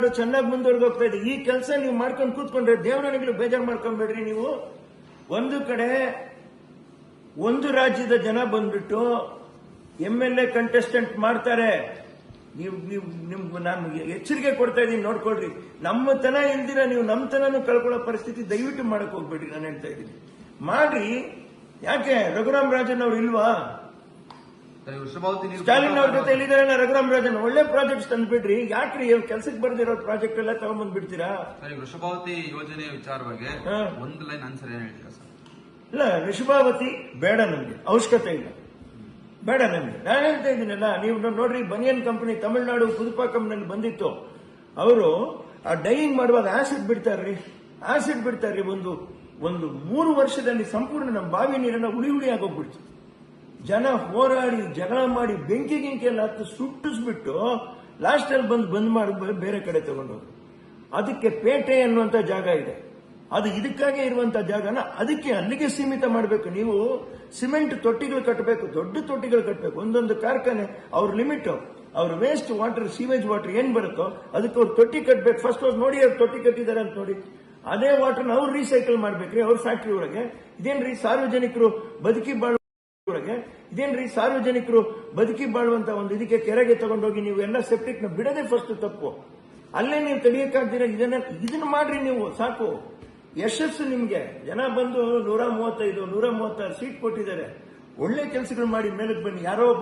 ಚೆನ್ನಾಗಿ ಮುಂದುವರೆದು ಹೋಗ್ತಾ ಇದೆ ಈ ಕೆಲಸ ನೀವು ಮಾಡ್ಕೊಂಡು ಕೂತ್ಕೊಂಡ್ರೆ ದೇವರನಿಗಳು ಬೇಜಾರು ಮಾಡ್ಕೊಂಬೇಡ್ರಿ ನೀವು. ಒಂದು ಕಡೆ ಒಂದು ರಾಜ್ಯದ ಜನ ಬಂದ್ಬಿಟ್ಟು ಎಂ ಎಲ್ ಎ ಕಂಟೆಸ್ಟೆಂಟ್ ಮಾಡ್ತಾರೆ. ನೀವು ನೀವು, ನಿಮ್ಗೆ ನಾನು ಎಚ್ಚರಿಕೆ ಕೊಡ್ತಾ ಇದ್ದೀನಿ, ನೋಡ್ಕೊಳ್ರಿ. ನಮ್ಮ ತನ ಇಲ್ದಿರ ನೀವು ನಮ್ಮ ತನನು ಕಳ್ಕೊಳ್ಳೋ ಪರಿಸ್ಥಿತಿ ದಯವಿಟ್ಟು ಮಾಡಕ್ ಹೋಗ್ಬೇಡ್ರಿ, ನಾನು ಹೇಳ್ತಾ ಇದ್ದೀನಿ. ಮಾಡ್ರಿ. ಯಾಕೆ? ರಘುರಾಮ್ ರಾಜನ್ ಅವ್ರು ಇಲ್ವಾ? ಸ್ಟಾಲಿನ್ ಅವ್ರ ಜೊತೆ ಎಲ್ಲಿದ್ದಾರೆ ರಘುರಾಮ್ ರಾಜನ್ ಒಳ್ಳೆ ಪ್ರಾಜೆಕ್ಟ್ಸ್ ತಂದ್ಬಿಡ್ರಿ. ಯಾಕ್ರಿ ಕೆಲ್ಸಕ್ಕೆ ಬರ್ದಿರೋ ಪ್ರಾಜೆಕ್ಟ್ ಎಲ್ಲ ತಗೊಂಡ್ಬಂದ್ಬಿಡ್ತೀರಾ ಸರಿ ವೃಷಭಾವತಿ ಯೋಜನೆ ವಿಚಾರವಾಗಿ. ಒಂದು ಲೈನ್ ಆನ್ಸರ್ ಏನ್ ಹೇಳ್ತೀರಾ ಸರ್? ಇಲ್ಲ ವೃಷಭಾವತಿ ಬೇಡ ನಮ್ಗೆ ಅವಶ್ಯಕತೆ ಇಲ್ಲ. ಬೇಡ ನಮ್ಗೆ. ನಾನು ಹೇಳ್ತಾ ಇದ್ದೀನಲ್ಲ ನೀವು ನೋಡ್ರಿ ಬನಿಯನ್ ಕಂಪನಿ ತಮಿಳುನಾಡು ಪುದುಪಾಕಂನಲ್ಲಿ ಬಂದಿತ್ತು. ಅವರು ಆ ಡೈಯಿಂಗ್ ಮಾಡುವಾಗ ಆಸಿಡ್ ಬಿಡ್ತಾರ್ರಿ. ಆಸಿಡ್ ಬಿಡ್ತಾರ್ರಿ ಒಂದು ಒಂದು ಮೂರು ವರ್ಷದಲ್ಲಿ ಸಂಪೂರ್ಣ ನಮ್ಮ ಬಾವಿ ನೀರನ್ನ ಉಳಿ ಉಳಿ ಆಗೋಗ್ಬಿಡ್ತು. ಜನ ಹೋರಾಡಿ, ಜಗಳ ಮಾಡಿ, ಬೆಂಕಿ ಗಿಂಕಿ ಎಲ್ಲ ಹತ್ತು ಸುಟ್ಟಿಸ್ಬಿಟ್ಟು ಲಾಸ್ಟ್ ಅಲ್ಲಿ ಬಂದು ಬಂದ್ ಮಾಡಿ ಬೇರೆ ಕಡೆ ತಗೊಂಡೋದ್ರು. ಅದಕ್ಕೆ ಪೇಟೆ ಅನ್ನುವಂತ ಜಾಗ ಇದೆ. ಅದು ಇದಕ್ಕಾಗೆ ಇರುವಂತ ಜಾಗನ ಅದಕ್ಕೆ ಅಲ್ಲಿಗೆ ಸೀಮಿತ ಮಾಡಬೇಕು. ನೀವು ಸಿಮೆಂಟ್ ತೊಟ್ಟಿಗಳು ಕಟ್ಟಬೇಕು, ದೊಡ್ಡ ತೊಟ್ಟಿಗಳು ಕಟ್ಟಬೇಕು. ಒಂದೊಂದು ಕಾರ್ಖಾನೆ, ಅವ್ರ ಲಿಮಿಟ್ ಅವ್ರ ವೇಸ್ಟ್ ವಾಟರ್ ಸೀವೇಜ್ ವಾಟರ್ ಏನ್ ಬರುತ್ತೋ ಅದಕ್ಕೆ ಅವ್ರು ತೊಟ್ಟಿ ಕಟ್ಟಬೇಕು ಫಸ್ಟ್ ಅವ್ರು ನೋಡಿ ಅವ್ರು ತೊಟ್ಟಿ ಕಟ್ಟಿದ್ದಾರೆ ಅಂತ ನೋಡಿ. ಅದೇ ವಾಟರ್ನ ಅವ್ರು ರೀಸೈಕಲ್ ಮಾಡ್ಬೇಕ್ರಿ, ಅವ್ರ ಫ್ಯಾಕ್ಟ್ರಿ ಒಳಗೆ. ಇದೇನ್ರಿ ಸಾರ್ವಜನಿಕರು ಬದುಕಿ ಬಾಳ ಇದೇನ್ರಿ ಸಾರ್ವಜನಿಕರು ಬದುಕಿ ಬಾಳುವಂತ ಒಂದು ಇದಕ್ಕೆ ಕೆರೆಗೆ ತಗೊಂಡೋಗಿ ನೀವು ಎಲ್ಲ ಸೆಪ್ಟಿಕ್ನ ಬಿಡದೆ ಫಸ್ಟ್ ತಪ್ಪು. ಅಲ್ಲೇ ನೀವು ತಡೆಯಕ್ಕಾಗ್ದಿರ ಇದನ್ನ ಇದನ್ನ ಮಾಡ್ರಿ ನೀವು, ಸಾಕು. ಯಶಸ್ಸು ನಿಮ್ಗೆ. ಜನ ಬಂದು ನೂರ ಮೂವತ್ತೈದು, ನೂರ ಮೂವತ್ತಾರು ಸೀಟ್ ಕೊಟ್ಟಿದ್ದಾರೆ. ಒಳ್ಳೆ ಕೆಲಸಗಳು ಮಾಡಿ ಮೇಲಕ್ಕೆ ಬನ್ನಿ. ಯಾರೋ